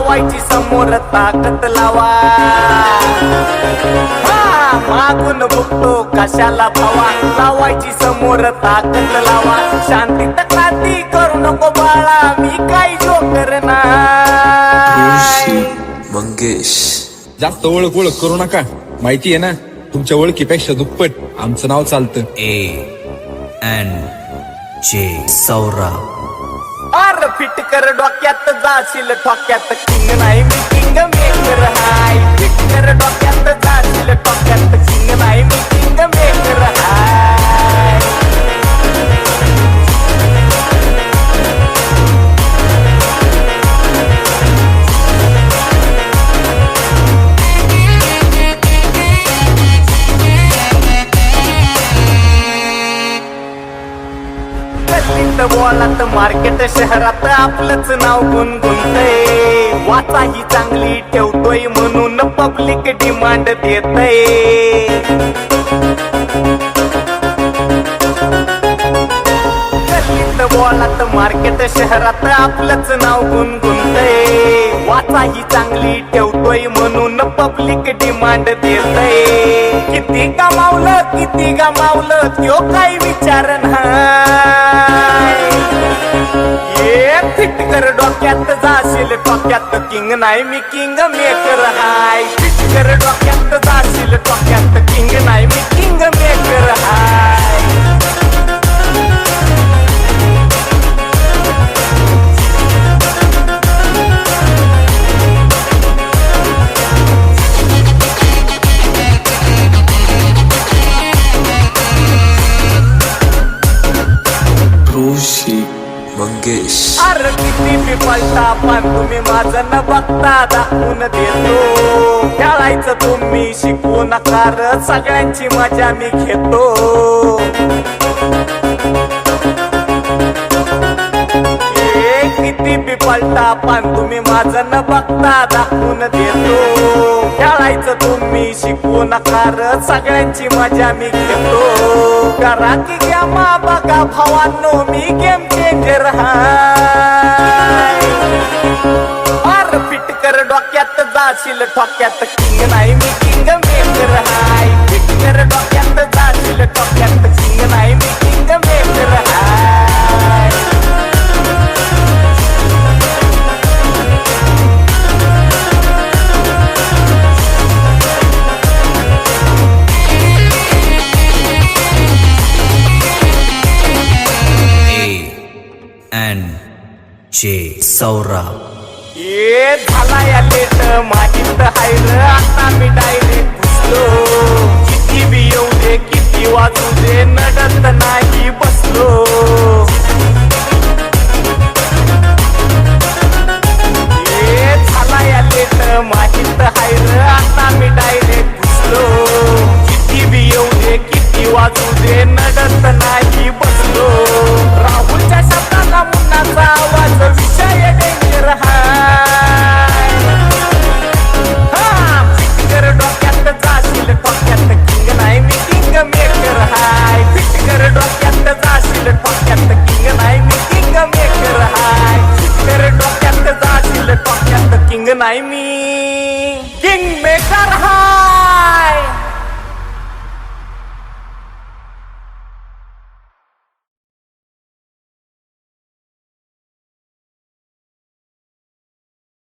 लावायची समोर ताकद लावा. मागून बघतो कशाला भावा. लावायची समोर ताकद लावा. शांतीत क्रांती करू नको बाळा मी काही जोकर नाही मंगेश. जास्त ओळख ओळख करू नका. माहिती आहे ना तुमच्या ओळखीपेक्षा दुप्पट आमचं नाव चालतं. ए एन जे सौरभ. आर फिट कर डोक्यात जाशील ठोक्यात. किंग नाही मी किंग मेकर हाय बोलात मार्केट शहरात आपलंच नाव गुणगुणतय. वाचा ही चांगली ठेवतोय म्हणून पब्लिक डिमांड देतय. गल्लीत बोलात मार्केट शहरात आपलंच नाव गुणगुणतय. वाचा ही चांगली ठेवतोय म्हणून पब्लिक डिमांड देतय. किती कमावलं किती गमावलं त्यो काही विचार ना ये फिट कर डोक्यात जाशील टोक्यात किंग नाही मी किंग मेकर हाय. फिट कर डोक्यात जाशील टोक्यात किंग नाही मी किंग मेकर हाय. मंगेश. अरे किती मी पलटा पण तुम्ही माझं न बघता दाखवून देतो. खेळायचं तुम्ही शिकू नका सगळ्यांची मजा मी घेतो. किती बी पलटा पण तुम्ही माझं न बघता दाखवून देतो. खेळायचं तुम्ही शिकू नका सगळ्यांची मजा मी घेतो. करा की गेमा बघा भावांनो मी गेम हाय अर फिट कर डोक्यात जाशील ठोक्यात किंग नाही मी किंग मेकर हाय फिट कर डोक्यात जाशील ठोक्यात किंग नाही मी किंग मेकर हाय अँड जे सौरभ. ये झाला या लेट माहीत हाय आता मी डायरेक्ट डोक्यात जाशील ठोक्यात किंग नाही मी किंग मेकर हाय